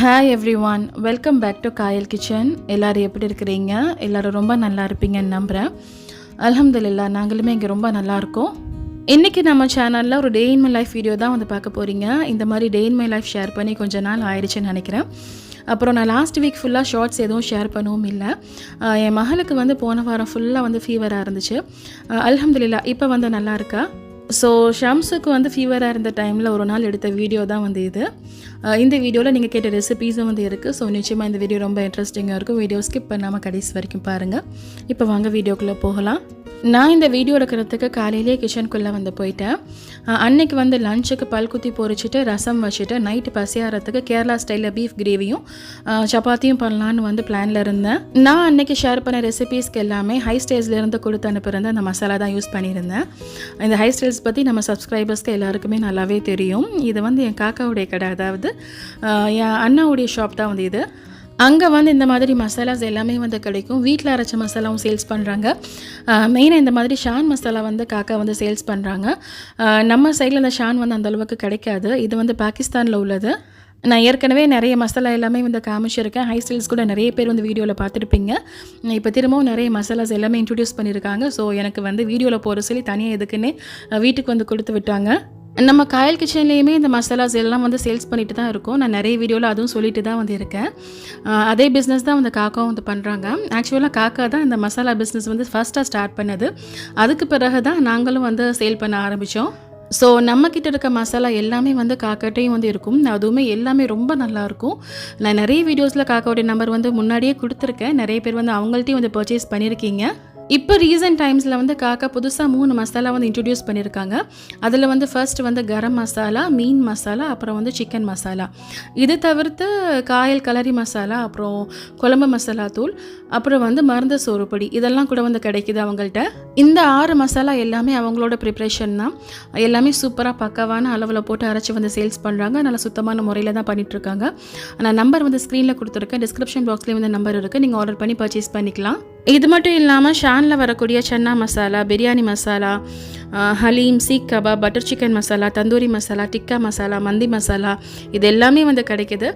Hi everyone welcome back to Kayal kitchen எல்லோரும் எப்படி இருக்கிறீங்க? எல்லோரும் ரொம்ப நல்லா இருப்பீங்கன்னு நம்புகிறேன் அல்ஹம்துலில்லா நாங்களுமே இங்கே ரொம்ப நல்லாயிருக்கோம் இன்றைக்கி நம்ம சேனலில் ஒரு day in my life video தான் வந்து பார்க்க போகிறீங்க இந்த மாதிரி day in my life share பண்ணி கொஞ்ச நாள் ஆயிடுச்சுன்னு நினைக்கிறேன். அப்புறம் நான் லாஸ்ட் வீக் ஃபுல்லாக ஷார்ட்ஸ் எதுவும் ஷேர் பண்ணவும் இல்லை. என் மகளுக்கு வந்து போன வாரம் ஃபுல்லாக வந்து ஃபீவராக இருந்துச்சு. அலமதுல்லா அல்ஹம்துலில்லா இப்போ வந்து நல்லா இருக்கா? ஸோ ஷம்ஸுக்கு வந்து ஃபீவராக இருந்த டைமில் ஒரு நாள் எடுத்த வீடியோ தான் வந்து இது. இந்த வீடியோவில் நீங்கள் கேட்ட ரெசிபீஸும் வந்து இருக்குது ஸோ நிச்சயமாக இந்த வீடியோ ரொம்ப இன்ட்ரெஸ்டிங்காக இருக்கும். வீடியோ ஸ்கிப் பண்ணாமல் கடைசி வரைக்கும் பாருங்கள் இப்போ வாங்க வீடியோக்குள்ளே போகலாம். நான் இந்த வீடியோ எடுக்கிறதுக்கு காலையிலேயே கிச்சனுக்குள்ளே வந்து போயிட்டேன். அன்னைக்கு வந்து லஞ்சுக்கு பல்குத்தி பொரிச்சிட்டு ரசம் வச்சுட்டு நைட்டு பசியாரத்துக்கு கேரளா ஸ்டைலில் பீஃப் கிரேவியும் சப்பாத்தியும் பண்ணலான்னு வந்து பிளானில் இருந்தேன். நான் அன்னைக்கு ஷேர் பண்ண ரெசிபீஸ்க்கு எல்லாமே ஹை ஸ்டேஜ்லேருந்து கொடுத்து அனுப்புகிற அந்த மசாலா தான் யூஸ் பண்ணியிருந்தேன். இந்த ஹை ஸ்டைல்ஸ் பற்றி நம்ம சப்ஸ்கிரைபர்ஸ்க்கு எல்லாருக்குமே நல்லாவே தெரியும். இது வந்து என் காக்காவுடைய கடை அதாவது என் அண்ணாவுடைய ஷாப் தான் வந்து இது. அங்கே வந்து இந்த மாதிரி மசாலாஸ் எல்லாமே வந்து கிடைக்கும். வீட்டில் அரைச்ச மசாலாவும் சேல்ஸ் பண்ணுறாங்க மெயினாக இந்த மாதிரி ஷான் மசாலா வந்து காக்கா வந்து சேல்ஸ் பண்ணுறாங்க நம்ம சைடில் இந்த ஷான் வந்து அந்தளவுக்கு கிடைக்காது. இது வந்து பாகிஸ்தானில் உள்ளது. நான் ஏற்கனவே நிறைய மசாலா எல்லாமே வந்து காமிச்சிருக்கேன். ஹை ஸ்டைல்ஸ் கூட நிறைய பேர் வந்து வீடியோவில் பார்த்துருப்பீங்க. இப்போ திரும்பவும் நிறைய மசாலாஸ் எல்லாமே இன்ட்ரடியூஸ் பண்ணியிருக்காங்க ஸோ எனக்கு வந்து வீடியோவில் போகிற சொல்லி தனியாக எதுக்குன்னே வீட்டுக்கு வந்து கொடுத்து விட்டாங்க. நம்ம காயல் கிச்சன்லேயுமே இந்த மசாலாஸ் எல்லாம் வந்து சேல்ஸ் பண்ணிட்டு தான் இருக்கோம். நான் நிறைய வீடியோவில் அதுவும் சொல்லிட்டு தான் வந்து இருக்கேன் அதே பிஸ்னஸ் தான் வந்து காக்காவும் வந்து பண்ணுறாங்க ஆக்சுவலாக காக்கா தான் இந்த மசாலா பிஸ்னஸ் வந்து ஃபஸ்ட்டாக ஸ்டார்ட் பண்ணது. அதுக்கு பிறகு தான் நாங்களும் வந்து சேல் பண்ண ஆரம்பித்தோம் ஸோ நம்மக்கிட்ட இருக்க மசாலா எல்லாமே வந்து காக்காட்டையும் வந்து இருக்கும். அதுவுமே எல்லாமே ரொம்ப நல்லாயிருக்கும் நான் நிறைய வீடியோஸில் காக்காவுடைய நம்பர் வந்து முன்னாடியே கொடுத்துருக்கேன். நிறைய பேர் வந்து அவங்கள்ட்டையும் வந்து பர்ச்சேஸ் பண்ணியிருக்கீங்க இப்போ ரீசெண்ட் டைம்ஸில் வந்து காக்கா புதுசாக மூணு மசாலா வந்து இன்ட்ரடியூஸ் பண்ணியிருக்காங்க அதில் வந்து ஃபர்ஸ்ட் வந்து கரம் மசாலா மீன் மசாலா அப்புறம் வந்து சிக்கன் மசாலா இது தவிர்த்து காயல் கலரி மசாலா அப்புறம் குழம்பு மசாலா தூள் அப்புறம் வந்து மருந்து சோறுப்பொடி இதெல்லாம் கூட வந்து கிடைக்குது அவங்கள்ட்ட. இந்த ஆறு மசாலா எல்லாமே அவங்களோட ப்ரிப்ரேஷன் தான். எல்லாமே சூப்பராக பக்காவான அளவில் போட்டு அரைச்சி வந்து சேல்ஸ் பண்ணுறாங்க நல்லா சுத்தமான முறையில் தான் பண்ணிகிட்ருக்காங்க நான் நம்பர் வந்து ஸ்க்ரீனில் கொடுத்துருக்கேன். டிஸ்கிரிப்ஷன் பாக்ஸ்லேயும் வந்து நம்பர் இருக்குது நீங்கள் ஆர்டர் பண்ணி பர்ச்சேஸ் பண்ணிக்கலாம். இது மட்டும் இல்லாமல் ஷானில் வரக்கூடிய chana masala biryani masala haleem seekh kebab butter chicken masala tandoori masala tikka masala mandi masala இது எல்லாமே வந்து கிடைக்கிது.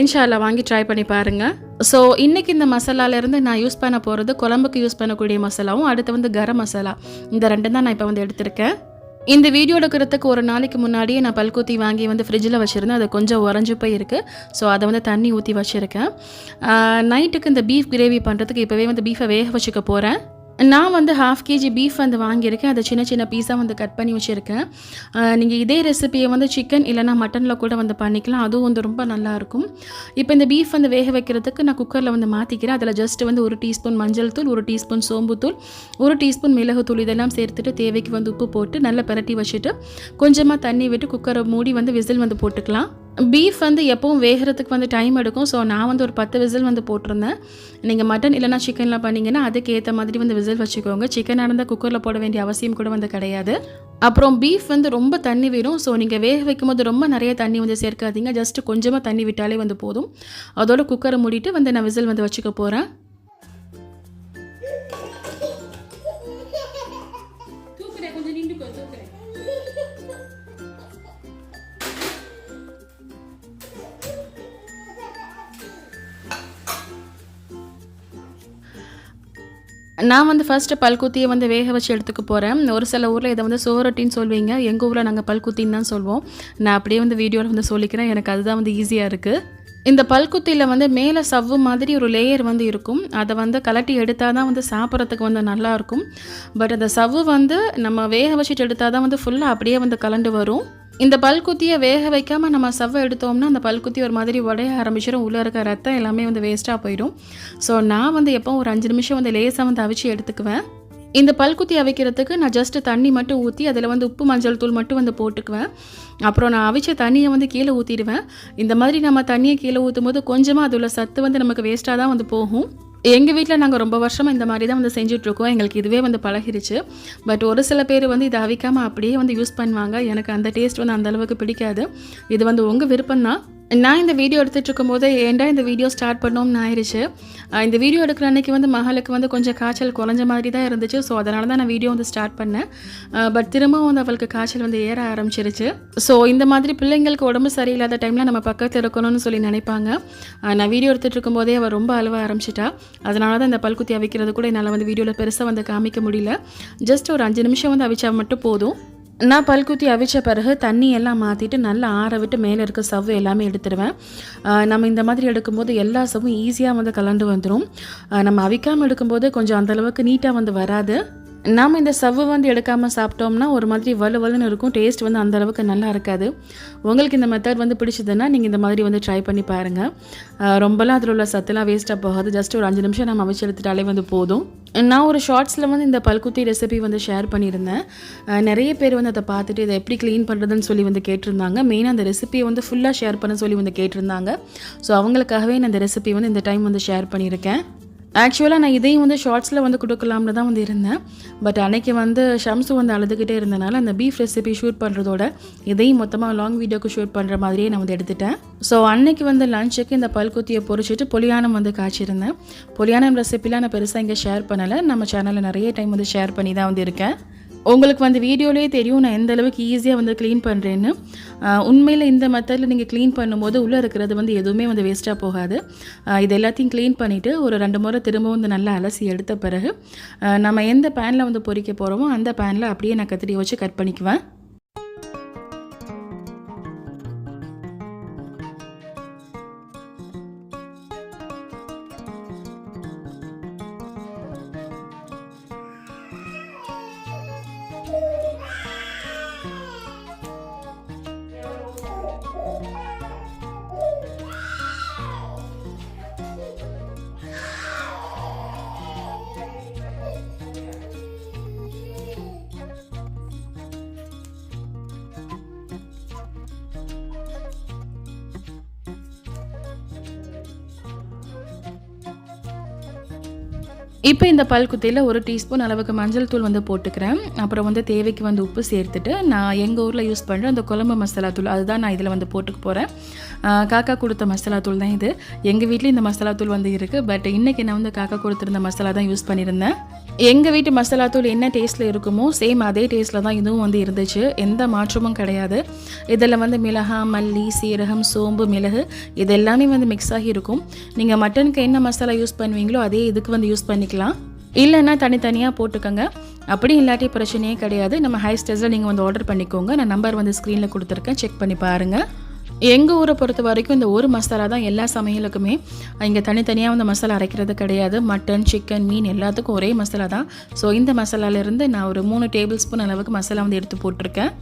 இன்ஷால்லா வாங்கி ட்ரை பண்ணி பாருங்கள் ஸோ இன்றைக்கி இந்த மசாலாலேருந்து நான் யூஸ் பண்ண போகிறது குழம்புக்கு யூஸ் பண்ணக்கூடிய மசாலாவும் அடுத்து வந்து கரம் மசாலா. இந்த ரெண்டும் தான் நான் இப்போ வந்து எடுத்திருக்கேன். இந்த வீடியோ எடுக்கிறதுக்கு ஒரு நாளைக்கு முன்னாடியே நான் பல்கூத்தி வாங்கி வந்து ஃப்ரிட்ஜில் வச்சுருந்தேன். அது கொஞ்சம் உறைஞ்சு போய் இருக்குது ஸோ அதை வந்து தண்ணி ஊற்றி வச்சுருக்கேன். நைட்டுக்கு இந்த பீஃப் கிரேவி பண்ணுறதுக்கு இப்போவே வந்து பீஃபை வேக வச்சுக்க போகிறேன் நான் வந்து ஹாஃப் கேஜி பீஃப் வந்து வாங்கியிருக்கேன். அதை சின்ன சின்ன பீஸாக வந்து கட் பண்ணி வச்சுருக்கேன். நீங்கள் இதே ரெசிபியை வந்து சிக்கன் இல்லைனா மட்டனில் கூட வந்து பண்ணிக்கலாம். அதுவும் வந்து ரொம்ப நல்லாயிருக்கும் இப்போ இந்த பீஃப் வந்து வேக வைக்கிறதுக்கு நான் குக்கரில் வந்து மாற்றிக்கிறேன் அதில் ஜஸ்ட் வந்து ஒரு டீஸ்பூன் மஞ்சள் தூள் ஒரு டீஸ்பூன் சோம்புத்தூள் ஒரு டீஸ்பூன் மிளகுத்தூள் இதெல்லாம் சேர்த்துட்டு தேவைக்கு வந்து உப்பு போட்டு நல்லா பிரட்டி வச்சுட்டு கொஞ்சமாக தண்ணி விட்டு குக்கரை மூடி வந்து விசில் வந்து போட்டுக்கலாம். பீஃப் வந்து எப்பவும் வேகிறதுக்கு வந்து டைம் எடுக்கும். ஸோ நான் வந்து ஒரு பத்து விசில் வந்து போட்டிருந்தேன். நீங்கள் மட்டன் இல்லைனா சிக்கன்லாம் பண்ணிங்கன்னா அதுக்கேற்ற மாதிரி வந்து விசில் வச்சுக்கோங்க. சிக்கனாக இருந்தால் குக்கரில் போட வேண்டிய அவசியம் கூட வந்து கிடையாது. அப்புறம் பீஃப் வந்து ரொம்ப தண்ணி விடும். ஸோ நீங்கள் வேக வைக்கும்போது ரொம்ப நிறைய தண்ணி வந்து சேர்க்காதீங்க. ஜஸ்ட் கொஞ்சமாக தண்ணி விட்டாலே வந்து போதும். அதோட குக்கரை மூடிட்டு வந்து நான் விசில் வந்து வச்சுக்க போகிறேன் நான் வந்து ஃபஸ்ட்டு பல்குத்தியை வந்து வேக வச்சு எடுத்துக்க போகிறேன் ஒரு சில ஊரில் இதை வந்து சோரொட்டின்னு சொல்வீங்க எங்கள் ஊரில் நாங்கள் பல்குத்தின்னு தான் சொல்வோம். நான் அப்படியே வந்து வீடியோவில் வந்து சொல்லிக்கிறேன். எனக்கு அதுதான் வந்து ஈஸியாக இருக்குது இந்த பல்குத்தியில் வந்து மேலே சவ்வு மாதிரி ஒரு லேயர் வந்து இருக்கும். அதை வந்து கலட்டி எடுத்தால் தான் வந்து சாப்பிட்றதுக்கு வந்து நல்லாயிருக்கும் பட் அந்த சவ்வு வந்து நம்ம வேக வச்சுட்டு எடுத்தால் தான் வந்து ஃபுல்லாக அப்படியே வந்து கலண்டு வரும். இந்த பல்குத்தியை வேக வைக்காமல் நம்ம செவ்வை எடுத்தோம்னா அந்த பல்குத்தி ஒரு மாதிரி உடைய ஆரம்பிச்சிடும் உள்ளே இருக்க ரத்தம் எல்லாமே வந்து வேஸ்ட்டாக போயிடும். ஸோ நான் வந்து எப்போ ஒரு அஞ்சு நிமிஷம் வந்து லேசாக வந்து அவிச்சு எடுத்துக்குவேன். இந்த பல்குத்தி அவிக்கிறதுக்கு நான் ஜஸ்ட்டு தண்ணி மட்டும் ஊற்றி அதில் வந்து உப்பு மஞ்சள் தூள் மட்டும் வந்து போட்டுக்குவேன். அப்புறம் நான் அவிச்ச தண்ணியை வந்து கீழே ஊற்றிடுவேன் இந்த மாதிரி நம்ம தண்ணியை கீழே ஊற்றும் போது கொஞ்சமாக அதில் சத்து வந்து நமக்கு வேஸ்ட்டாக தான் வந்து போகும். எங்கள் வீட்டில் நாங்கள் ரொம்ப வருஷமாக இந்த மாதிரி தான் வந்து செஞ்சுட்ருக்கோம். எங்களுக்கு இதுவே வந்து பழகிருச்சு. பட் ஒரு சில பேர் வந்து இதை அவிக்காமல் அப்படியே வந்து யூஸ் பண்ணுவாங்க. எனக்கு அந்த டேஸ்ட் வந்து அந்த அளவுக்கு பிடிக்காது. இது வந்து உங்கள் விருப்பம் தான் நான் இந்த வீடியோ எடுத்துகிட்டு இருக்கும்போது ஏன்டா இந்த வீடியோ ஸ்டார்ட் பண்ணோம்னு ஆயிடுச்சு இந்த வீடியோ எடுக்கிற அன்னைக்கு வந்து மகளுக்கு வந்து கொஞ்சம் காய்ச்சல் குறைஞ்ச மாதிரி தான் இருந்துச்சு. ஸோ அதனால தான் நான் வீடியோ வந்து ஸ்டார்ட் பண்ணேன். பட் திரும்பவும் வந்து அவளுக்கு காய்ச்சல் வந்து ஏற ஆரம்பிச்சிருச்சு. ஸோ இந்த மாதிரி பிள்ளைங்களுக்கு உடம்பு சரியில்லாத டைமில் நம்ம பக்கத்தில் இருக்கணும்னு சொல்லி நினைப்பாங்க. நான் வீடியோ எடுத்துகிட்டு இருக்கும்போதே அவள் ரொம்ப அழுவ ஆரம்பிச்சிட்டா. அதனால தான் இந்த பல்குத்தி அவிக்கிறது கூட என்னால் வந்து வீடியோவில் பெருசாக வந்து காமிக்க முடியல. ஜஸ்ட் ஒரு அஞ்சு நிமிஷம் வந்து அவிச்சா மட்டும் போதும். நான் பல்குத்தி அவிச்ச பிறகு தண்ணி எல்லாம் மாற்றிட்டு நல்லா ஆற விட்டு மேலே இருக்க சவ்வு எல்லாமே எடுத்துடுவேன் நம்ம இந்த மாதிரி எடுக்கும்போது எல்லா சவ்வும் ஈஸியாக வந்து கலந்து வந்துடும் நம்ம அவிக்காமல் எடுக்கும்போது கொஞ்சம் அந்தளவுக்கு நீட்டாக வந்து வராது. நாம் இந்த சவ்வு வந்து எடுக்காமல் சாப்பிட்டோம்னா ஒரு மாதிரி வலு வலுன்னு இருக்கும். டேஸ்ட் வந்து அந்த அளவுக்கு நல்லா இருக்காது. உங்களுக்கு இந்த மெத்தட் வந்து பிடிச்சதுன்னா நீங்கள் இந்த மாதிரி வந்து ட்ரை பண்ணி பாருங்கள் ரொம்பலாம் அதில் உள்ள சத்துலாம் வேஸ்ட்டாக போகாது. ஜஸ்ட் ஒரு அஞ்சு நிமிஷம் நம்ம அவிச்சு எடுத்துட்டாலே வந்து போதும். நான் ஒரு ஷார்ட்ஸில் வந்து இந்த பல்குத்தி ரெசிபி வந்து ஷேர் பண்ணியிருந்தேன். நிறைய பேர் வந்து அதை பார்த்துட்டு இதை எப்படி க்ளீன் பண்ணுறதுன்னு சொல்லி வந்து கேட்டிருந்தாங்க. மெயினாக அந்த ரெசிபியை வந்து ஃபுல்லாக ஷேர் பண்ண சொல்லி வந்து கேட்டிருந்தாங்க. ஸோ அவங்களுக்காகவே நான் இந்த ரெசிபி வந்து இந்த டைம் வந்து ஷேர் பண்ணியிருக்கேன். ஆக்சுவலாக நான் இதையும் வந்து ஷார்ட்ஸில் வந்து கொடுக்கலாம்னு தான் வந்து இருந்தேன். பட் அன்னைக்கு வந்து ஷம்ஸு வந்து அழுதுகிட்டே இருந்தனால அந்த பீஃப் ரெசிபி ஷூட் பண்ணுறதோட இதையும் மொத்தமாக லாங் வீடியோக்கு ஷூட் பண்ணுற மாதிரியே நான் வந்து எடுத்துட்டேன். ஸோ அன்னைக்கு வந்து லஞ்சுக்கு இந்த பல்குத்தியை பொறிச்சிட்டு பொலியானம் வந்து காய்ச்சிருந்தேன். பொலியானம் ரெசிபிலாம் நான் பெருசாக இங்கே ஷேர் பண்ணலை. நம்ம சேனலில் நிறைய டைம் வந்து ஷேர் பண்ணி தான் வந்து இருக்கேன். உங்களுக்கு வந்து வீடியோலேயே தெரியும் நான் எந்த அளவுக்கு ஈஸியாக வந்து க்ளீன் பண்ணுறேன்னு உண்மையில் இந்த மெத்தடில் நீங்கள் க்ளீன் பண்ணும்போது உள்ளே இருக்கிறது வந்து எதுவுமே வந்து வேஸ்ட்டாக போகாது. இது எல்லாத்தையும் க்ளீன் பண்ணிவிட்டு ஒரு ரெண்டு முறை திரும்பவும் வந்து நல்லா அலசி எடுத்த பிறகு நம்ம எந்த பேனில் வந்து பொறிக்க போகிறோமோ அந்த பேனில் அப்படியே நான் கத்திரி வச்சு கட் பண்ணிக்குவேன். இப்போ இந்த பல்குத்தியில் ஒரு டீஸ்பூன் அளவுக்கு மஞ்சள் தூள் வந்து போட்டுக்கிறேன். அப்புறம் வந்து தேவைக்கு வந்து உப்பு சேர்த்துட்டு நான் எங்கள் ஊரில் யூஸ் பண்ணுற அந்த குழம்பு மசாலா தூள் அதுதான் நான் இதில் வந்து போட்டுக்க போகிறேன் காக்கா கொடுத்த மசாலா தூள் தான் இது. எங்கள் வீட்டில் இந்த மசாலா தூள் வந்து இருக்குது பட் இன்றைக்கி நான் வந்து காக்கா கொடுத்துருந்த மசாலா தான் யூஸ் பண்ணியிருந்தேன். எங்கள் வீட்டு மசாலா தூள் என்ன டேஸ்ட்டில் இருக்குமோ சேம் அதே டேஸ்ட்டில் தான் இதுவும் வந்து இருந்துச்சு. எந்த மாற்றமும் கிடையாது. இதில் வந்து மிளகா மல்லி சீரகம் சோம்பு மிளகு இது எல்லாமே வந்து மிக்ஸ் ஆகி இருக்கும். நீங்கள் மட்டனுக்கு என்ன மசாலா யூஸ் பண்ணுவீங்களோ அதே இதுக்கு வந்து யூஸ் பண்ணிக்கலாம். இல்லைன்னா தனித்தனியாக போட்டுக்கோங்க. அப்படி இல்லாட்டி பிரச்சனையே கிடையாது. நம்ம ஹை ஸ்டேஜில் நீங்கள் வந்து ஆர்டர் பண்ணிக்கோங்க. நான் நம்பர் வந்து ஸ்க்ரீனில் கொடுத்துருக்கேன். செக் பண்ணி பாருங்கள் எங்கள் ஊரை பொறுத்த வரைக்கும் இந்த ஒரு மசாலா தான் எல்லா சமையலுக்குமே. இங்கே தனித்தனியாக வந்து மசாலா அரைக்கிறது கிடையாது. மட்டன் சிக்கன் மீன் எல்லாத்துக்கும் ஒரே மசாலா தான். ஸோ இந்த மசாலாலேருந்து நான் ஒரு மூணு டேபிள் ஸ்பூன் அளவுக்கு மசாலா வந்து எடுத்து போட்டிருக்கேன்.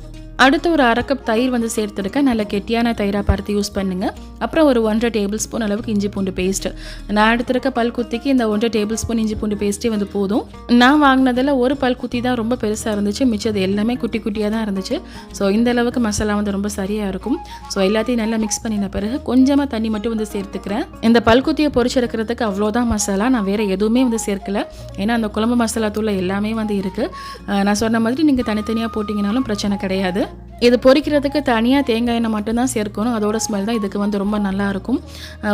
அடுத்து ஒரு அரை கப் தயிர் வந்து சேர்த்துருக்கேன். நல்ல கெட்டியான தயிராக பார்த்து யூஸ் பண்ணுங்கள் அப்புறம் ஒரு ஒன்றரை டேபிள் ஸ்பூன் அளவுக்கு இஞ்சி பூண்டு பேஸ்ட்டு நான் எடுத்திருக்க பல்குத்திக்கு இந்த ஒன்றரை டேபிள் ஸ்பூன் இஞ்சி பூண்டு பேஸ்ட்டே வந்து போதும். நான் வாங்கினதில் ஒரு பல்குத்தி தான் ரொம்ப பெருசாக இருந்துச்சு. மிச்சது எல்லாமே குட்டி குட்டியாக தான் இருந்துச்சு. ஸோ இந்த அளவுக்கு மசாலா வந்து ரொம்ப சரியாக இருக்கும். ஸோ எல்லாத்தையும் நல்லா மிக்ஸ் பண்ணின பிறகு கொஞ்சமாக தண்ணி மட்டும் வந்து சேர்த்துக்கிறேன். இந்த பல்குத்தியை பொறிச்செடுக்கிறதுக்கு அவ்வளோதான் மசாலா. நான் வேறு எதுவுமே வந்து சேர்க்கல. ஏன்னா அந்த குழம்பு மசாலா தூள் எல்லாமே வந்து இருக்குது நான் சொன்ன மாதிரி நீங்கள் தனித்தனியாக போட்டிங்கனாலும் பிரச்சனை கிடையாது. இது பொரிக்கிறதுக்கு தனியாக தேங்காய் எண்ணெய் மட்டும்தான் சேர்க்கணும். அதோட ஸ்மெல் தான் இதுக்கு வந்து ரொம்ப நல்லாயிருக்கும்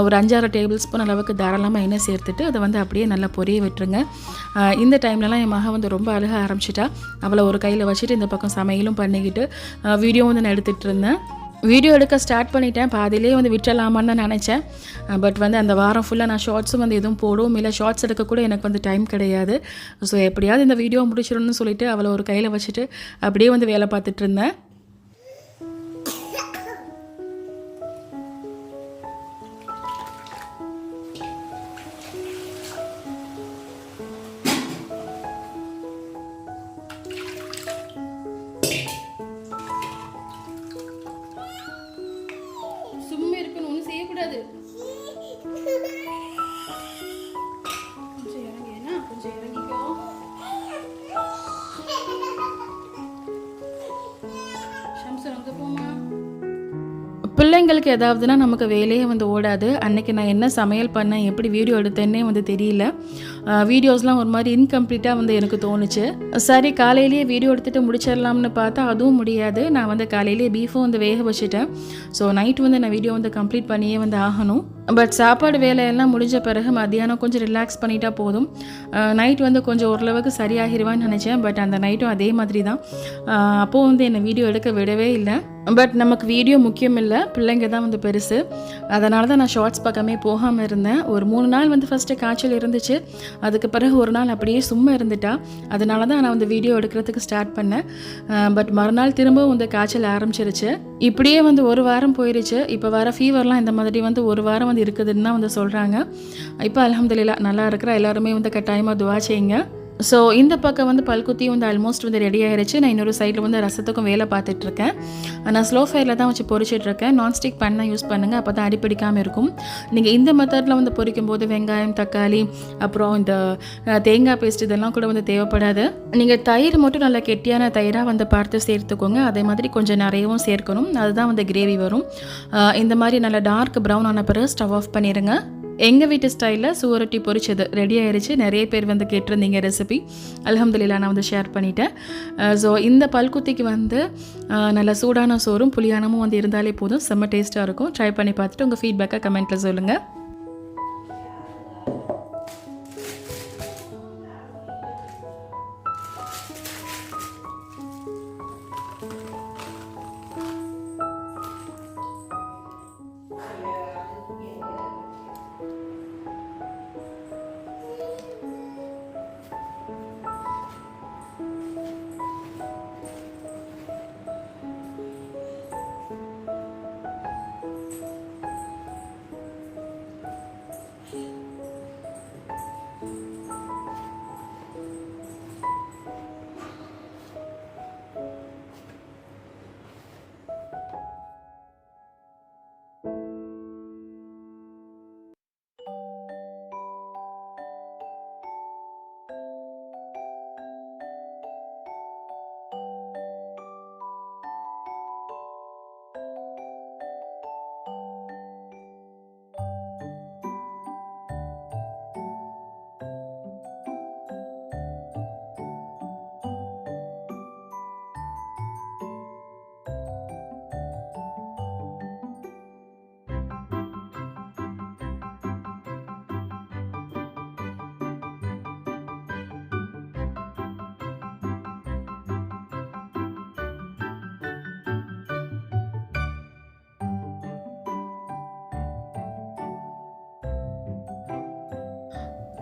ஒரு அஞ்சாறு டேபிள் ஸ்பூன் அளவுக்கு தாராளமாக எண்ணெய் சேர்த்துட்டு அதை வந்து அப்படியே நல்லா பொரிய விட்டுருங்க. இந்த டைம்லலாம் என் மகன் வந்து ரொம்ப அழுக ஆரம்பிச்சிட்டா. அவளை ஒரு கையில் வச்சுட்டு இந்த பக்கம் சமையலும் பண்ணிக்கிட்டு வீடியோ வந்து நான் எடுத்துகிட்டு இருந்தேன். வீடியோ எடுக்க ஸ்டார்ட் பண்ணிட்டேன். பாதிலே வந்து விட்டுறலாமான்னு தான் நினச்சேன். பட் வந்து அந்த வாரம் ஃபுல்லாக நான் ஷார்ட்ஸும் வந்து எதுவும் போடவும் இல்லை. ஷார்ட்ஸ் எடுக்க கூட எனக்கு வந்து டைம் கிடையாது. ஸோ எப்படியாவது இந்த வீடியோ முடிச்சிடணும்னு சொல்லிட்டு அவளை ஒரு கையில் வச்சுட்டு அப்படியே வந்து வேலை பார்த்துட்டு இருந்தேன். ஒன்றும் கொஞ்சம் இறங்கி என்ன? கொஞ்சம் இறங்கிக்கோ. அங்கே போமா பிள்ளைங்களுக்கு ஏதாவதுனா நமக்கு வேலையே வந்து ஓடாது. அன்னைக்கு நான் என்ன சமையல் பண்ணேன் எப்படி வீடியோ எடுத்தேன்னே வந்து தெரியல. வீடியோஸ்லாம் ஒரு மாதிரி இன்கம்ப்ளீட்டாக வந்து எனக்கு தோணுச்சு. சரி காலையிலேயே வீடியோ எடுத்துகிட்டு முடிச்சிடலாம்னு பார்த்தா அதுவும் முடியாது. நான் வந்து காலையிலேயே பீஃபும் வந்து வேக வச்சுட்டேன். ஸோ நைட் வந்து நான் வீடியோ வந்து கம்ப்ளீட் பண்ணியே வந்து ஆகணும். பட் சாப்பாடு வேலையெல்லாம் முடிஞ்ச பிறகு மத்தியானம் கொஞ்சம் ரிலாக்ஸ் பண்ணிட்டா போதும். நைட் வந்து கொஞ்சம் ஓரளவுக்கு சரியாகிடுவான்னு நினச்சேன். பட் அந்த நைட்டும் அதே மாதிரி தான் அப்போது வந்து என்னை வீடியோ எடுக்க விடவே இல்லை. பட் நமக்கு வீடியோ முக்கியம் இல்லை. பிள்ளைங்க தான் வந்து பெருசு. அதனால தான் நான் ஷார்ட்ஸ் பக்கமே போகாமல் இருந்தேன். ஒரு மூணு நாள் வந்து ஃபஸ்ட்டு காய்ச்சல் இருந்துச்சு. அதுக்கு பிறகு ஒரு நாள் அப்படியே சும்மா இருந்துட்டா. அதனால தான் நான் வந்து வீடியோ எடுக்கிறதுக்கு ஸ்டார்ட் பண்ணேன். பட் மறுநாள் திரும்பவும் வந்து காய்ச்சல் ஆரம்பிச்சிருச்சு. இப்படியே வந்து ஒரு வாரம் போயிருச்சு. இப்போ வர ஃபீவர்லாம் இந்த மாதிரி வந்து ஒரு வாரம் வந்து இருக்குதுன்னு தான் வந்து சொல்கிறாங்க இப்போ அலமதுல்லா நல்லா இருக்கிற. எல்லாருமே வந்து கட்டாயமாக துவா செய்யுங்க. ஸோ இந்த பக்கம் வந்து பல்குத்தி வந்து ஆல்மோஸ்ட் வந்து ரெடி ஆகிடுச்சு நான் இன்னொரு சைடில் வந்து ரசத்துக்கும் வேலை பார்த்துட்ருக்கேன் நான் ஸ்லோ ஃபயரில் தான் வச்சு பொறிச்சிட்ருக்கேன் நான்ஸ்டிக் பண்ணால் யூஸ் பண்ணுங்கள் அப்போ தான் அடிப்பிடிக்காமல் இருக்கும். நீங்கள் இந்த மெத்தடில் வந்து பொரிக்கும் போது வெங்காயம் தக்காளி அப்புறம் இந்த தேங்காய் பேஸ்ட் இதெல்லாம் கூட வந்து தேவைப்படாது. நீங்கள் தயிர் மட்டும் நல்லா கெட்டியான தயிராக வந்து பார்த்து சேர்த்துக்கோங்க. அதே மாதிரி கொஞ்சம் நிறையவும் சேர்க்கணும். அதுதான் வந்து கிரேவி வரும். இந்த மாதிரி நல்லா டார்க் ப்ரௌன் ஆன பிறகு ஸ்டவ் ஆஃப் பண்ணிடுங்க எங்கள் வீட்டு ஸ்டைலில் சுவரொட்டி பொரிச்சது. ரெடி ஆயிடுச்சு நிறைய பேர் வந்து கேட்டிருந்தீங்க ரெசிபி அலமதுல்லா நான் வந்து ஷேர் பண்ணிட்டேன். ஸோ இந்த பல்குத்திக்கு வந்து நல்ல சூடான சோறும் புளியானமும் வந்து இருந்தாலே போதும். செம்ம டேஸ்ட்டாக இருக்கும். ட்ரை பண்ணி பார்த்துட்டு உங்கள் ஃபீட்பேக்கை கமெண்ட்டில் சொல்லுங்கள்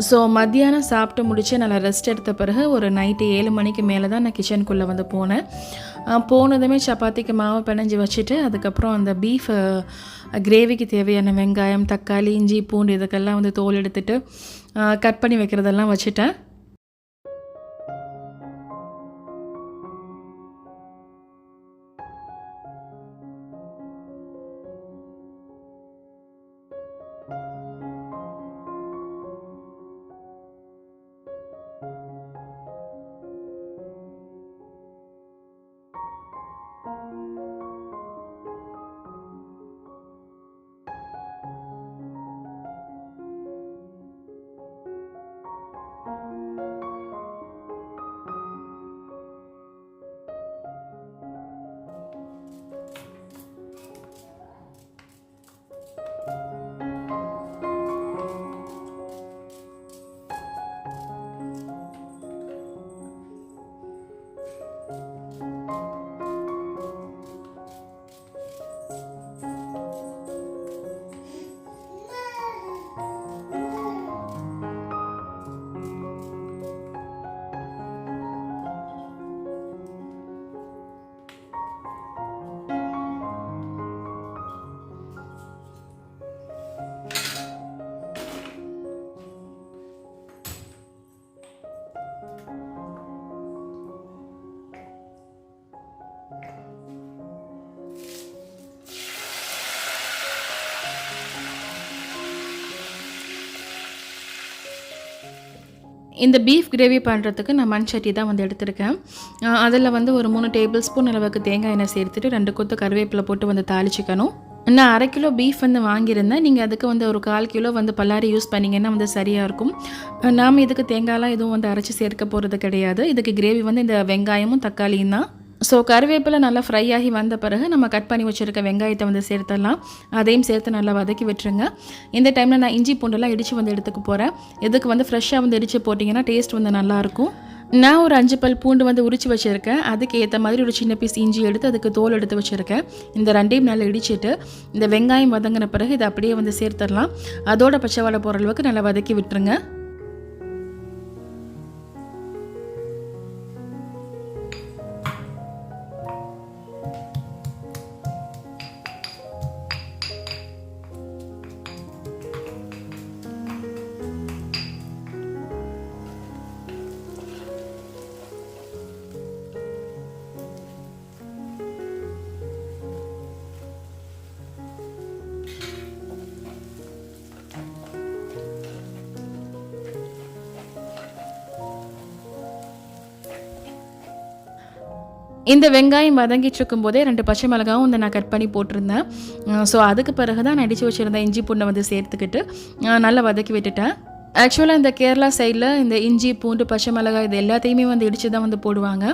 ஸோ மத்தியானம் சாப்பிட்டு முடிச்சு நல்லா ரெஸ்ட் எடுத்த பிறகு ஒரு நைட்டு ஏழு மணிக்கு மேலே தான் நான் கிச்சனுக்குள்ளே வந்து போனேன். போனதுமே சப்பாத்திக்கு மாவு பிணைஞ்சி வச்சுட்டு அதுக்கப்புறம் அந்த பீஃப் கிரேவிக்கு தேவையான வெங்காயம் தக்காளி இஞ்சி பூண்டு இதுக்கெல்லாம் வந்து தோல் எடுத்துகிட்டு கட் பண்ணி வைக்கிறதெல்லாம் வச்சுட்டேன். இந்த பீஃப் கிரேவி பண்ணுறதுக்கு நான் மண் சட்டி தான் வந்து எடுத்திருக்கேன். அதில் வந்து ஒரு மூணு டேபிள் ஸ்பூன் அளவுக்கு தேங்காய் எண்ணெய் சேர்த்துட்டு ரெண்டு கொத்து கருவேப்பிலை போட்டு வந்து தாளிச்சிக்கணும். நான் அரை கிலோ பீஃப் வந்து வாங்கியிருந்தேன். நீங்கள் அதுக்கு வந்து ஒரு கால் கிலோ வந்து பல்லாரி யூஸ் பண்ணிங்கன்னா வந்து சரியாக இருக்கும். நாம் இதுக்கு தேங்காயெலாம் எதுவும் வந்து அரைச்சி சேர்க்க போகிறது கிடையாது. இதுக்கு கிரேவி வந்து இந்த வெங்காயமும் தக்காளியும் தான். ஸோ கருவேப்பிலை நல்லா ஃப்ரை ஆகி வந்த பிறகு நம்ம கட் பண்ணி வச்சுருக்க வெங்காயத்தை வந்து சேர்த்துடலாம். அதையும் சேர்த்து நல்லா வதக்கி விட்டுருங்க. இந்த டைமில் நான் இஞ்சி பூண்டெல்லாம் இடித்து வந்து எடுத்துக்க போகிறேன் இதுக்கு வந்து ஃப்ரெஷ்ஷாக வந்து இடித்து போட்டிங்கன்னா டேஸ்ட் வந்து நல்லாயிருக்கும் நான் ஒரு அஞ்சு பல் பூண்டு வந்து உரிச்சு வச்சுருக்கேன். அதுக்கு ஏற்ற மாதிரி ஒரு சின்ன பீஸ் இஞ்சி எடுத்து அதுக்கு தோல் எடுத்து வச்சுருக்கேன். இந்த ரெண்டையும் நல்லா இடிச்சிட்டு இந்த வெங்காயம் வதங்கின பிறகு இதை அப்படியே வந்து சேர்த்துடலாம். அதோட பச்சை வாழை போகிற அளவுக்கு நல்லா வதக்கி விட்டுருங்க. இந்த வெங்காயம் வதங்கிட்டு இருக்கும்போதே ரெண்டு பச்சை மிளகாவும் வந்து நான் கட் பண்ணி போட்டிருந்தேன். ஸோ அதுக்கு பிறகு தான் நான் அடித்து வச்சுருந்த இஞ்சி பூண்டை வந்து சேர்த்துக்கிட்டு நல்லா வதக்கி விட்டுட்டேன். ஆக்சுவலாக இந்த கேரளா சைடில் இந்த இஞ்சி பூண்டு பச்சை மிளகாய் இது எல்லாத்தையுமே வந்து இடித்து தான் வந்து போடுவாங்க.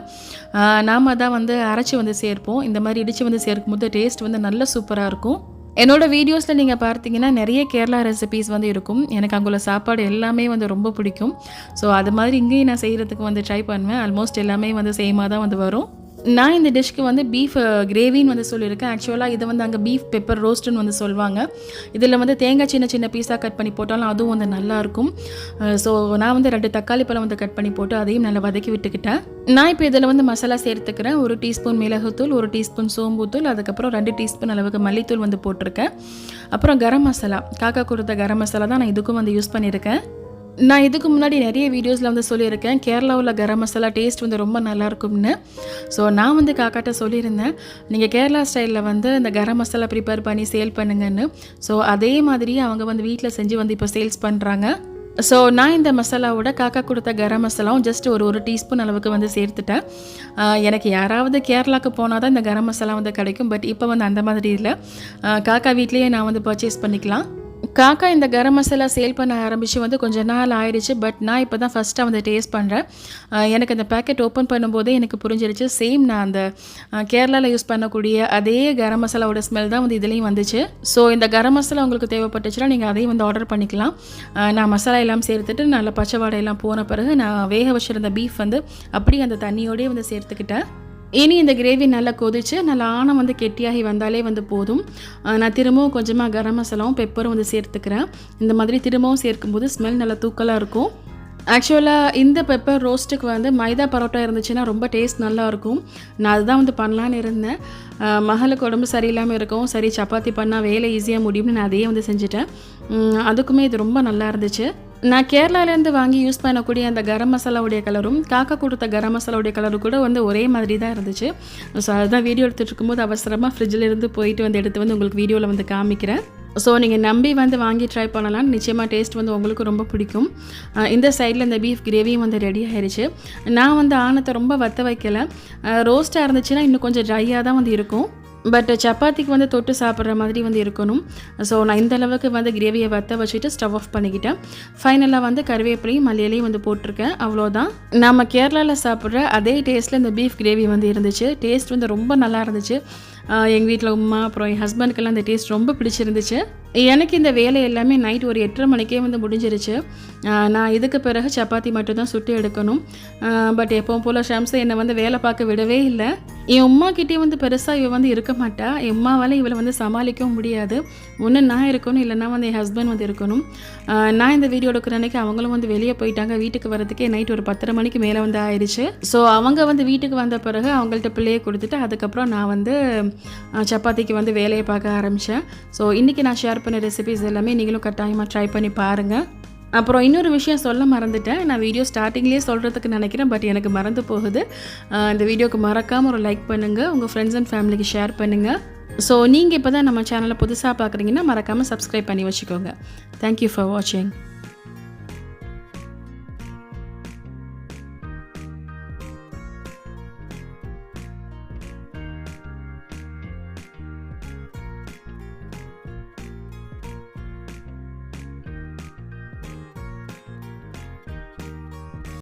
நாம் தான் வந்து அரைச்சி வந்து சேர்ப்போம். இந்த மாதிரி இடித்து வந்து சேர்க்கும்போது டேஸ்ட் வந்து நல்ல சூப்பராக இருக்கும். என்னோடய வீடியோஸில் நீங்கள் பார்த்தீங்கன்னா நிறைய கேரளா ரெசிபீஸ் வந்து இருக்கும். எனக்கு அங்குள்ள சாப்பாடு எல்லாமே வந்து ரொம்ப பிடிக்கும். ஸோ அது மாதிரி இங்கேயும் நான் செய்கிறதுக்கு வந்து ட்ரை பண்ணுவேன். ஆல்மோஸ்ட் எல்லாமே வந்து சேமாக தான் வந்து வரும். நான் இந்த டிஷ்க்கு வந்து பீஃப் கிரேவின்னு வந்து சொல்லியிருக்கேன். ஆக்சுவலாக இதை வந்து அங்கே பீஃப் பெப்பர் ரோஸ்ட்டுன்னு வந்து சொல்லுவாங்க. இதில் வந்து தேங்காய் சின்ன சின்ன பீஸாக கட் பண்ணி போட்டாலும் அதுவும் வந்து நல்லாயிருக்கும். ஸோ நான் வந்து ரெண்டு தக்காளி பழம் வந்து கட் பண்ணி போட்டு அதையும் நல்லா வதக்கி விட்டுக்கிட்டேன். நான் இப்போ இதில் வந்து மசாலா சேர்த்துக்கிறேன். ஒரு டீஸ்பூன் மிளகுத்தூள் ஒரு டீஸ்பூன் சோம்புத்தூள் அதுக்கப்புறம் ரெண்டு டீஸ்பூன் அளவுக்கு மல்லித்தூள் வந்து போட்டிருக்கேன். அப்புறம் கரம் மசாலா காக்கா கொடுத்த கரம் மசாலா தான் நான் இதுக்கும் வந்து யூஸ் பண்ணியிருக்கேன். நான் இதுக்கு முன்னாடி நிறைய வீடியோஸில் வந்து சொல்லியிருக்கேன். கேரளாவில் கரம் மசாலா டேஸ்ட் வந்து ரொம்ப நல்லா இருக்கும்னு ஸோ நான் வந்து காக்காட்ட சொல்லியிருந்தேன். நீங்கள் கேரளா ஸ்டைலில் வந்து இந்த கரம் மசாலா ப்ரிப்பேர் பண்ணி சேல் பண்ணுங்கன்னு. ஸோ அதே மாதிரி அவங்க வந்து வீட்டில் செஞ்சு வந்து இப்போ சேல்ஸ் பண்ணுறாங்க ஸோ நான் இந்த மசாலாவோட காக்கா கொடுத்த கரம் மசாலாவும் ஜஸ்ட் ஒரு ஒரு டீஸ்பூன் அளவுக்கு வந்து சேர்த்துட்டேன். எனக்கு யாராவது கேரளாவுக்கு போனால் தான் இந்த கரம் மசாலா வந்து கிடைக்கும். பட் இப்போ வந்து அந்த மாதிரி இல்லை. காக்கா வீட்லேயே நான் வந்து பர்ச்சேஸ் பண்ணிக்கலாம். காக்கா இந்த கரம் மசாலா சேல் பண்ண ஆரம்பித்து வந்து கொஞ்ச நாள் ஆயிடுச்சு. பட் நான் இப்போ தான் ஃபஸ்ட்டாக வந்து டேஸ்ட் பண்ணுறேன் எனக்கு அந்த பேக்கெட் ஓப்பன் பண்ணும்போதே எனக்கு புரிஞ்சிருச்சு. சேம் நான் அந்த கேரளாவில் யூஸ் பண்ணக்கூடிய அதே கரம் மசாலாவோட ஸ்மெல் தான் வந்து இதுலேயும் வந்துச்சு. ஸோ இந்த கரம் மசாலா உங்களுக்கு தேவைப்பட்டுச்சுன்னா நீங்கள் அதையும் வந்து ஆர்டர் பண்ணிக்கலாம். நான் மசாலா எல்லாம் சேர்த்துட்டு நல்ல பச்சை வாடை எல்லாம் போன பிறகு நான் வேக வச்சிருந்த பீஃப் வந்து அப்படியே அந்த தண்ணியோடயே வந்து சேர்த்துக்கிட்டேன். இனி இந்த கிரேவி நல்லா கொதிச்சு நல்லா ஆணம் வந்து கெட்டியாகி வந்தாலே வந்து போதும். நான் திரும்பவும் கொஞ்சமாக கரம் மசாலாவும் பெப்பரும் வந்து சேர்த்துக்கிறேன். இந்த மாதிரி திரும்பவும் சேர்க்கும்போது ஸ்மெல் நல்லா தூக்கலாக இருக்கும். ஆக்சுவலாக இந்த பெப்பர் ரோஸ்ட்டுக்கு வந்து மைதா பரோட்டா இருந்துச்சுன்னா ரொம்ப டேஸ்ட் நல்லா இருக்கும். நான் அதுதான் வந்து பண்ணலான்னு இருந்தேன். மகளுக்கு உடம்பு சரியில்லாமல் இருக்கும் சரி சப்பாத்தி பண்ணால் வேலை ஈஸியாக முடியும்னு நான் அதையே வந்து செஞ்சுட்டேன். அதுக்குமே இது ரொம்ப நல்லா இருந்துச்சு. நான் கேரளாலேருந்து வாங்கி யூஸ் பண்ணக்கூடிய அந்த கரம் மசாலாவுடைய கலரும் காக்கா கொடுத்த கரம் மசாலாவுடைய கலரும் கூட வந்து ஒரே மாதிரி தான் இருந்துச்சு. ஸோ அதுதான் வீடியோ எடுத்துகிட்டு இருக்கும்போது அவசரமாக ஃப்ரிட்ஜில் இருந்து போயிட்டு வந்து எடுத்து வந்து உங்களுக்கு வீடியோவில் வந்து காமிக்கிறேன். ஸோ நீங்கள் நம்பி வந்து வாங்கி ட்ரை பண்ணலாம். நிச்சயமாக டேஸ்ட் வந்து உங்களுக்கு ரொம்ப பிடிக்கும். இந்த சைடில் இந்த பீஃப் கிரேவியும் வந்து ரெடி ஆயிடுச்சு நான் வந்து ஆணத்தை ரொம்ப வத்த வைக்கல. ரோஸ்ட்டாக இருந்துச்சுன்னா இன்னும் கொஞ்சம் ட்ரையாக தான் வந்து இருக்கும். பட் சப்பாத்திக்கு வந்து தொட்டு சாப்பிட்ற மாதிரி வந்து இருக்கணும். ஸோ நான் இந்த அளவுக்கு வந்து கிரேவியை வத்த வச்சுட்டு ஸ்டவ் ஆஃப் பண்ணிக்கிட்டேன். ஃபைனலாக வந்து கருவேப்பிலையும் மல்லியிலையும் வந்து போட்டிருக்கேன். அவ்வளோதான். நம்ம கேரளாவில் சாப்பிட்ற அதே டேஸ்ட்டில் இந்த பீஃப் கிரேவி வந்து இருந்துச்சு. டேஸ்ட் வந்து ரொம்ப நல்லா இருந்துச்சு. எங்கள் வீட்டில் உமா அப்புறம் என் ஹஸ்பண்டுக்கெல்லாம் அந்த டேஸ்ட் ரொம்ப பிடிச்சிருந்துச்சு. எனக்கு இந்த வேலை எல்லாமே நைட் ஒரு எட்டரை மணிக்கே வந்து முடிஞ்சிருச்சு. நான் இதுக்கு பிறகு சப்பாத்தி மட்டும் தான் சுட்டு எடுக்கணும். பட் எப்பவும் போல் ஷம்ஸை என்னை வந்து வேலை பார்க்க விடவே இல்லை. என் உமா கிட்டே வந்து பெருசாக இவள் வந்து இருக்க மாட்டா. என் உமாவால் இவளை வந்து சமாளிக்கவும் முடியாது. ஒன்று நான் இருக்கணும் இல்லைன்னா வந்து என் ஹஸ்பண்ட் வந்து இருக்கணும். நான் இந்த வீடியோ எடுக்கிற அன்றைக்கி அவங்களும் வந்து வெளியே போயிட்டாங்க. வீட்டுக்கு வரதுக்கே நைட் ஒரு பத்தரை மணிக்கு மேலே வந்து ஆயிடுச்சு ஸோ அவங்க வந்து வீட்டுக்கு வந்த பிறகு அவங்கள்ட்ட பிள்ளையை கொடுத்துட்டு அதுக்கப்புறம் நான் வந்து சப்பாத்திக்கு வந்து வேலையை பார்க்க ஆரம்பித்தேன் ஸோ இன்றைக்கி நான் ஷேர் பண்ண ரெசிபிஸ் எல்லாமே நீங்களும் கட்டாயமாக ட்ரை பண்ணி பாருங்கள் அப்புறம் இன்னொரு விஷயம் சொல்ல மறந்துட்டேன். நான் வீடியோ ஸ்டார்டிங்லேயே சொல்கிறதுக்கு நினைக்கிறேன். பட் எனக்கு மறந்து போகுது. இந்த வீடியோக்கு மறக்காமல் ஒரு லைக் பண்ணுங்கள் உங்கள் ஃப்ரெண்ட்ஸ் அண்ட் ஃபேமிலிக்கு ஷேர் பண்ணுங்கள் ஸோ நீங்கள் இப்போ தான் நம்ம சேனலை புதுசாக பார்க்குறீங்கன்னா மறக்காமல் சப்ஸ்கிரைப் பண்ணி வச்சுக்கோங்க. தேங்க்யூ ஃபார் வாட்சிங்